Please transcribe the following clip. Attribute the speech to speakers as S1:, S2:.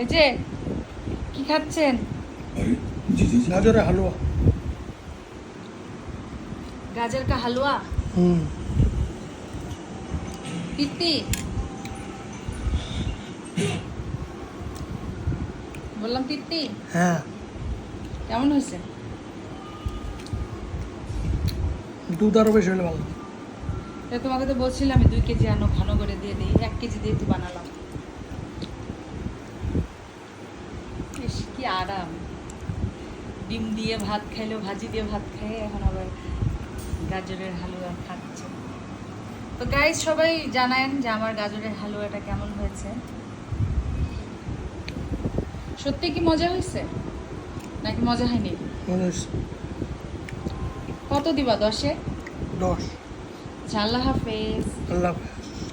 S1: এই যে কি খাচ্ছেন?
S2: গাজরের হালুয়া।
S1: গাজর কা হালুয়া?
S2: হুম।
S1: পিপি বললাম পিপি
S2: হ্যাঁ।
S1: কেমন হয়েছে?
S2: দুধ আরও বেশি হলে ভালো।
S1: তোমাকে তো বলছিলাম দুই কেজি আনো ঘন করে দিয়ে দিই এক কেজি দিয়ে তো বানালাম। আরাম। ডিম দিয়ে ভাত খাইলো ভাজি দিয়ে ভাত খাই এখন আবার গাজরের হালুয়া খাচ্ছে। তো গাইজ সবাই জানায়েন যে আমার গাজরের হালুয়াটা কেমন হয়েছে। সত্যি কি মজা হয়েছে? নাকি মজা হয়নি? কত দিবা দশে?
S2: দশ।
S1: আচ্ছা, আল্লাহ হাফেজ।
S2: আল্লাহ হাফেজ।